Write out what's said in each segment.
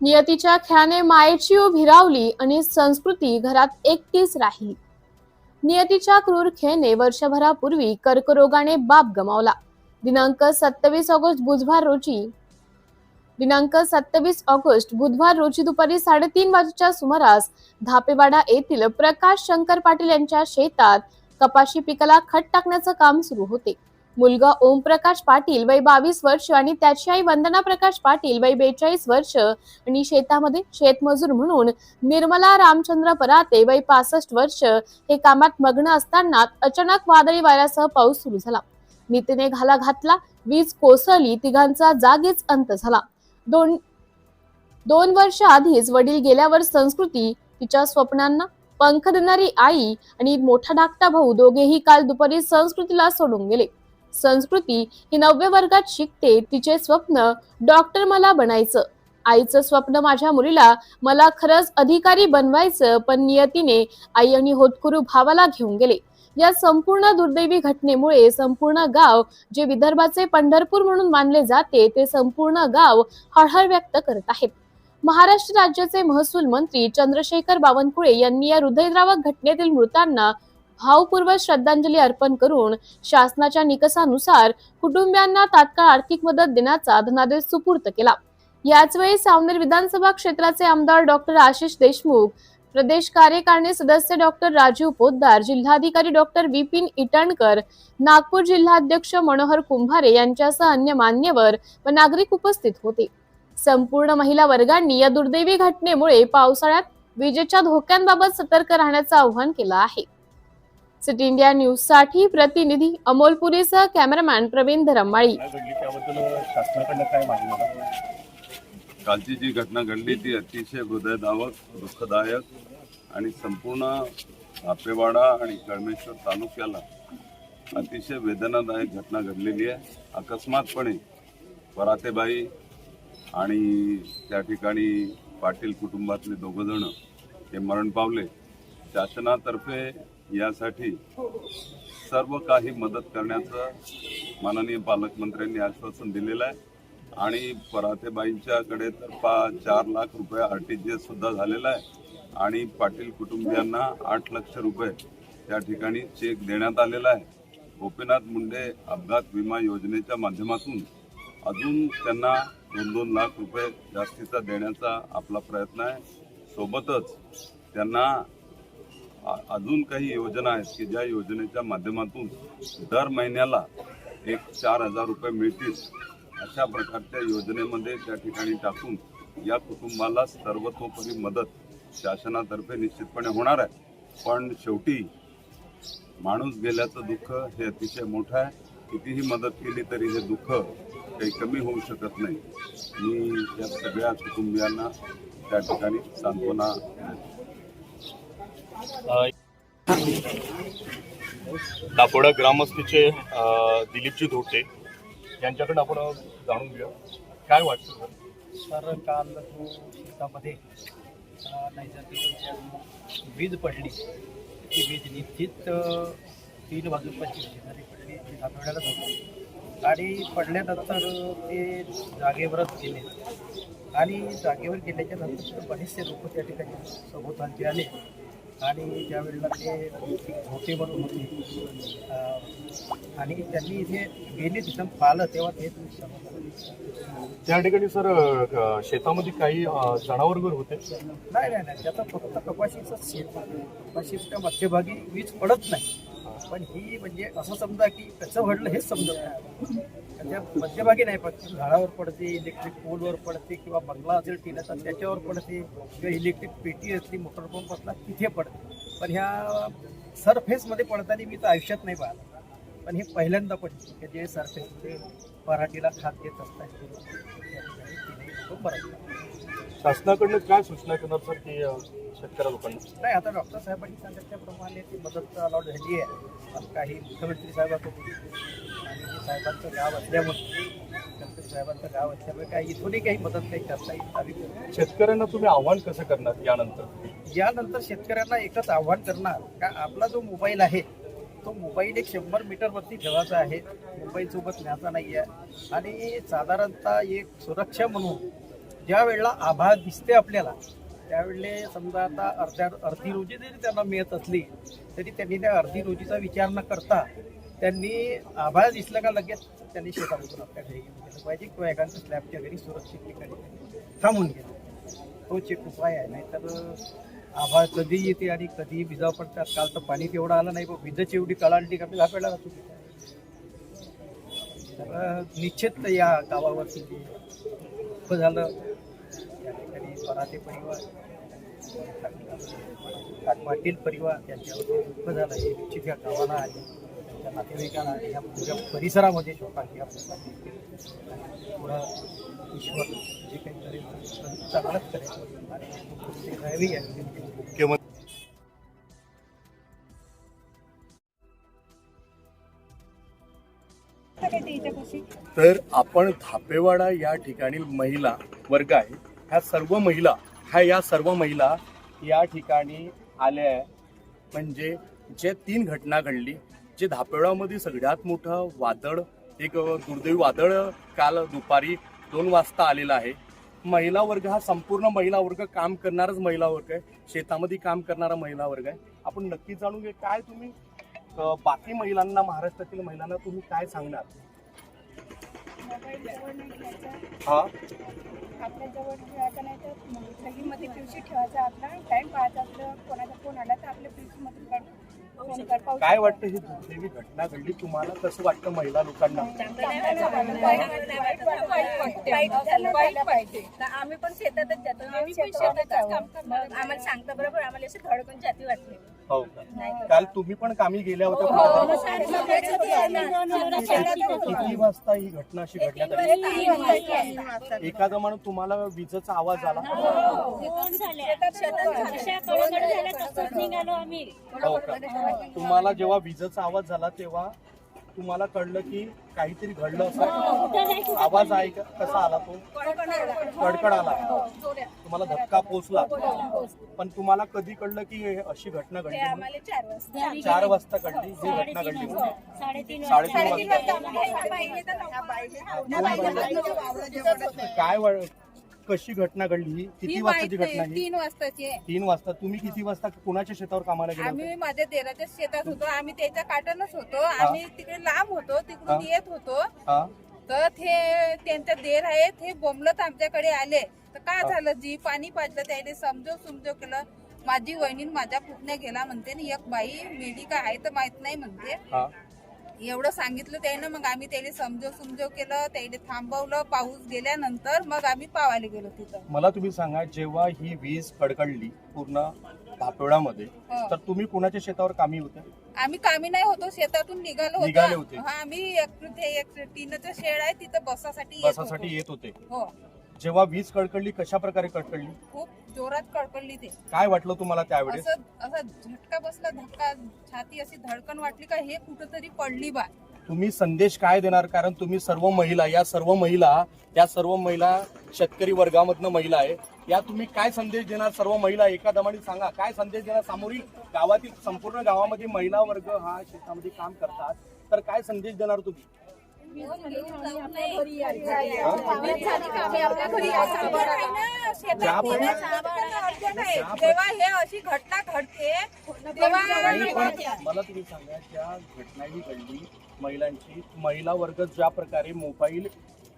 नियतीच्या खेळाने मायेची ऊब हिरावली आणि संस्कृती घरात एकटीच राहिली. नियतीच्या क्रूर खेळने वर्षभरापूर्वी कर्करोगाने बाप गमावला. दिनांक सत्तावीस ऑगस्ट बुधवार रोजी दिनांक सत्तावीस ऑगस्ट बुधवार रोजी दुपारी साडेतीन वाजेच्या सुमारास धापेवाडा येथील प्रकाश शंकर पाटील यांच्या शेतात कपाशी पिकाला खत टाकण्याचं काम सुरू होते. मुलगा ओमप्रकाश पाटील वय बावीस वर्ष आणि त्याची आई वंदना प्रकाश पाटील वय बेचाळीस वर्ष आणि शेतामध्ये शेतमजूर म्हणून निर्मला रामचंद्र पराते वय पासष्ट वर्ष. हे कामात मग्न असताना अचानक वादळी वाऱ्यासह पाऊस सुरू झाला. नीतीने घाला घातला वीज कोसळली तिघांचा जागीच अंत झाला. दोन दोन वर्ष आधीच वडील गेल्यावर संस्कृती तिच्या स्वप्नांना पंख देणारी आई आणि मोठा धाकटा भाऊ दोघेही काल दुपारी संस्कृतीला सोडून गेले. संस्कृती ही नवव्या वर्गात शिकते तिचे स्वप्न डॉक्टर मला बनायचं. आईचं स्वप्न माझ्या मुलीला मला खरंच अधिकारी बनवायचं पण नियतीने आई आणि होतकुरू भावाला घेऊन गेले. या संपूर्ण दुर्दैवी घटनेमुळे संपूर्ण गाव जे विदर्भाचे पंढरपूर म्हणून मानले जाते ते संपूर्ण गाव हळहळ व्यक्त करत आहेत महाराष्ट्र राज्याचे महसूल मंत्री चंद्रशेखर बावनकुळे यांनी या हृदयद्रावक घटनेतील मृतांना भावपूर्वक श्रद्धांजली अर्पण करून शासनाच्या निकषानुसार कुटुंबियांना तात्काळ आर्थिक मदत देण्याचा धनादेश सुपूर्त केला. याचवेळी सावनेर विधानसभा क्षेत्राचे आमदार डॉक्टर आशिष देशमुख प्रदेश कार्यकारिणी सदस्य डॉक्टर राजीव पोद्दार जिल्हाधिकारी डॉक्टर विपिन इटणकर नागपूर जिल्हाध्यक्ष मनोहर कुंभारे यांच्यासह अन्य मान्यवर व नागरिक उपस्थित होते. संपूर्ण महिला वर्गांनी या दुर्दैवी घटनेमुळे पावसाळ्यात विजेच्या धोक्यांबाबत सतर्क राहण्याचं आवाहन केलं आहे. सिटी इंडिया न्यूजसाठी प्रतिनिधी अमोल पुरेसह कॅमेरामॅन प्रवीण धरमाळी कालची जी घटना घडली ती अतिशय हृदयदावक दुःखदायक आणि संपूर्ण आपेवाडा आणि कळमेश्वर तालुक्याला अतिशय वेदनादायक घटना घडलेली आहे. अकस्मातपणे परातेबाई आणि त्या ठिकाणी पाटील कुटुंबातले दोघं जण हे मरण पावले. शासनातर्फे यासाठी सर्व काही मदत करण्याचं माननीय पालकमंत्र्यांनी आश्वासन दिलेलं आहे. आणि परातेबाईंच्याकडे तर पा चार लाख रुपये आर टी जी एससुद्धा झालेला आहे. आणि पाटील कुटुंबियांना आठ लक्ष रुपये त्या ठिकाणी चेक देण्यात आलेला आहे. गोपीनाथ मुंडे अपघात विमा योजनेच्या माध्यमातून अजून त्यांना दोन दोन लाख रुपये जास्तीचा देण्याचा आपला प्रयत्न आहे. सोबतच त्यांना अजून काही योजना आहेत की ज्या योजनेच्या माध्यमातून दर महिन्याला एक चार हजार रुपये मिळतील अशा प्रकारच्या योजनेमध्ये त्या ठिकाणी टाकून या कुटुंबाला सर्वतोपरी मदत शासनातर्फे निश्चितपणे होणार आहे. पण शेवटी माणूस गेल्याचं दुःख हे अतिशय मोठं आहे. कितीही मदत केली तरी हे दुःख काही कमी होऊ शकत नाही. मी या सगळ्या कुटुंबियांना त्या ठिकाणी सांत्वना दापोडा ग्रामस्थीचे दिलीपजी धोटे यांच्याकडे आपण जाणून घेऊया. काय वाटतं सर तर काल शेतामध्ये नैसर्गिक वीज पडली. ती वीज निश्चित तीन वाजून पंचवीस शेजारी पडली. ती सातवड्यालाच होती. आणि पडल्यानंतर ते जागेवरच गेले. आणि जागेवर गेल्याच्यानंतर बरेचसे लोक त्या ठिकाणी सभोवतालचे आले. आणि ज्यावेळेला ते होते म्हणून होते आणि त्यांनी इथे गेले तिथं पाहिलं तेव्हा ते त्या ठिकाणी सर शेतामध्ये काही जनावर वगैरे होते? नाही नाही नाही त्याचा फक्त कपाशीचाच शेत. कपाशीच्या मध्यभागी वीज पडत नाही. पण ही म्हणजे असं समजा की कसं घडलं हेच समजत नाही त्याच्या मध्यभागी नाही पडते. झाडावर पडते इलेक्ट्रिक पोलवर पडते किंवा बंगला असेल टिनाचा त्याच्यावर पडते किंवा इलेक्ट्रिक पेटी असली मोटर पंप असला तिथे पडते. पण ह्या सरफेसमध्ये पडताना मी तर आयुष्यात नाही पाहिलं. पण हे पहिल्यांदा पडते. की जे सरफेसमध्ये पराठीला खात घेत असतात बरं शासनाकडनं काय सूचना करणार सर की शेतकऱ्या लोकांना. नाही आता डॉक्टर साहेबांनी सांगितल्याप्रमाणे ती मदत अलाउड झाली आहे. काही मुख्यमंत्री साहेबांकडून आणि साहेबांचं गाव असल्यामुळे मुख्यमंत्री साहेबांचं गाव असल्यामुळे काही इथूनही काही मदत काही करता येईल आम्ही. शेतकऱ्यांना तुम्ही आव्हान कसं करणार यानंतर? यानंतर शेतकऱ्यांना एकच आव्हान करणार का आपला जो मोबाईल आहे तो मोबाईल एक शंभर मीटरवरती ठेवायचा आहे. मोबाईल सोबत न्यायचा नाही आहे. आणि साधारणतः एक सुरक्षा म्हणून ज्या वेळेला आभाळ दिसते आपल्याला त्यावेळेला समजा आता अर्ध्या अर्धी रोजी जरी त्यांना मिळत असली तरी त्यांनी त्या अर्धी रोजीचा विचार न करता त्यांनी आभाळ दिसलं का लगेच त्यांनी शेतामधून आपल्या घरी गेलं. पाहिजे किंवा एखाद्या स्लॅबच्या घरी सुरक्षित ठिकाणी थांबून गेलं. तो चेक उपाय आहे. नाहीतर आभाळ कधी येते आणि कधीही विजा पडतात. काल तर पाणी तेवढं आलं नाही. पण विजेची एवढी कळाली का मी असू तर निश्चित या गावावरती झालं ठिकाणी परिवार पाटील परिवार त्यांच्यावर दुःख झालं हे निश्चित या गावाला आणि त्यांच्या नातेवाईकांना आणि या पूजा परिसरामध्ये शोकाची आपल्याला पुढं ईश्वर जे काही करेल चांगलंच करेल. आणि घ्यावी राहावी मुख्यमंत्री तर आपण धापेवाडा या ठिकाणी महिला वर्ग आहे. ह्या सर्व महिला ह्या या सर्व महिला या ठिकाणी आल्या आहे म्हणजे जे तीन घटना घडली जे धापेवाडामध्ये सगळ्यात मोठं वादळ एक दुर्दैवी वादळ काल दुपारी दोन वाजता आलेलं आहे. महिला वर्ग हा संपूर्ण महिला वर्ग काम करणारच महिला वर्ग आहे. शेतामध्ये काम करणारा महिला वर्ग आहे. आपण नक्की जाणून घे काय तुम्ही बाकी महिलांना महाराष्ट्रातील महिलांना तुम्ही काय सांगणार? हा? आपल्या जवळ ठेवायचा नाही तर ठेवायचा आपला. टाइम पाहायचा आपलं कोणाचा फोन आला तर आपल्या पिवशीमधून काढ फोन कर पाहू काय. वाटतं ही दुर्दैवी घटना घडली तुम्हाला? कसं वाटतं महिला लोकांना? आम्ही पण शेतातच जातो. आम्ही पण शेतातच काम करतो आम्हाला सांगता बरोबर. आम्हाला असे धडकून जाती वाटली हो का? काल तुम्ही पण कामी गेल्या होत्या. किती वाजता ही घटना अशी घडण्यात आली एखादा माणूस तुम्हाला विजेचा आवाज आला? हो का? तुम्हाला जेव्हा विजेचा आवाज झाला तेव्हा तुम्हाला कळलं की काहीतरी घडलं असं आवाज आहे का? कसा आला तो? कडकड आला तुम्हाला धक्का पोचला. पण तुम्हाला कधी कळलं की हे अशी घटना घडली चार वाजता. घडली. ही घटना घडली. साडेतीन वाजता. काय कशी घटना घडली? किती वाजताची घटना ही तीन वाजताची तीन वाजता. तुम्ही किती वाजता कोणाच्या शेतावर कामाला गेले होते? आम्ही माझ्या देराच्या शेतात होतो. आम्ही त्याच्या काटणच होतो. आम्ही तिकडे लांब होतो तिकडून हा. येत होतो. हा. तर ते त्यांच्या देर आहेत हे बोंबलत आमच्याकडे आले. तर काय. झालं? जी पाणी पाजलं त्याने समजव समजव केलं. माझी वहिनी माझ्या पुतण्या गेला म्हणते आणि एक बाई मेली का आहे तर माहीत नाही म्हणते. हा. एवढं सांगितलं त्यानं मग आम्ही त्याला समजव समजव केलं त्याला थांबवलं पाऊस गेल्यानंतर मग आम्ही पावायला गेलो तिथं मला तुम्ही सांगा जेव्हा ही वीज कडकडली पूर्ण धापेवडामध्ये हो. तर तुम्ही कोणाच्या शेतावर कामी होते आम्ही कामी नाही होतो शेतातून निघालो निघाले होते. हा आम्ही एक ते एक टिनचं शेड आहे तिथं बसासाठी येत बसासाठी होतो. येत होते हो जेव्हा वीज कडकडली कशा प्रकारे कडकडली खूप जोरात कडकडली ते. काय वाटलं तुम्हाला त्यावेळेस? असं असं झटका बसला धक्का छाती अशी धडकन वाटली का हे कुठंतरी पडली बा. तुम्ही संदेश काय देणार? कारण तुम्ही सर्व महिला या सर्व महिला या सर्व महिला शेतकरी वर्गामधनं महिला आहे. या तुम्ही काय संदेश देणार सर्व महिला? एका दमाने सांगा. काय संदेश देणार? सामोरील गावातील संपूर्ण गावामध्ये महिला वर्ग हा शेतामध्ये काम करतात. तर काय संदेश देणार तुम्ही? तेव्हा हे अशी घटना घडते तेव्हा मला तुम्ही सांगा ज्या घटना ही घडली महिलांची महिला वर्ग ज्या प्रकारे मोबाईल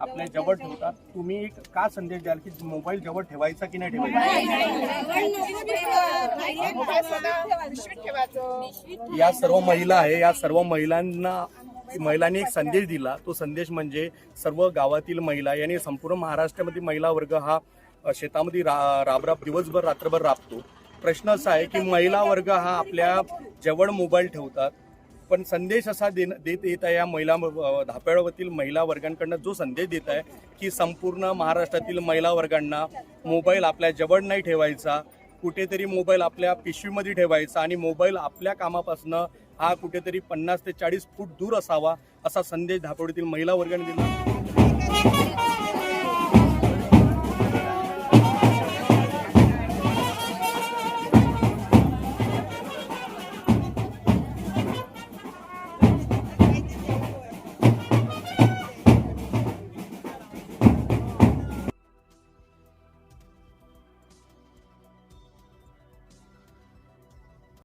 आपल्या जवळ ठेवतात तुम्ही एक का संदेश द्याल की मोबाईल जवळ ठेवायचा की नाही ठेवायचा या सर्व महिला आहे या सर्व महिलांना महिलांनी एक संदेश दिला. तो संदेश म्हणजे सर्व गावातील महिला यांनी संपूर्ण महाराष्ट्रामध्ये महिला वर्ग हा शेतामध्ये रा राबराब दिवसभर रात्रभर राबतो. प्रश्न असा आहे की महिला वर्ग हा आपल्या जवळ मोबाईल ठेवतात. पण संदेश असा देण देत येत आहे या महिला धापेळावरील महिला वर्गांकडनं जो संदेश देत आहे की संपूर्ण महाराष्ट्रातील महिला वर्गांना मोबाईल आपल्या जवळ नाही ठेवायचा. कुठेतरी मोबाईल आपल्या पिशवीमध्ये ठेवायचा आणि मोबाईल आपल्या कामापासनं हा कुठेतरी पन्नास ते चाळीस फूट दूर असावा असा संदेश धापोडीतील महिला वर्गाने दिला.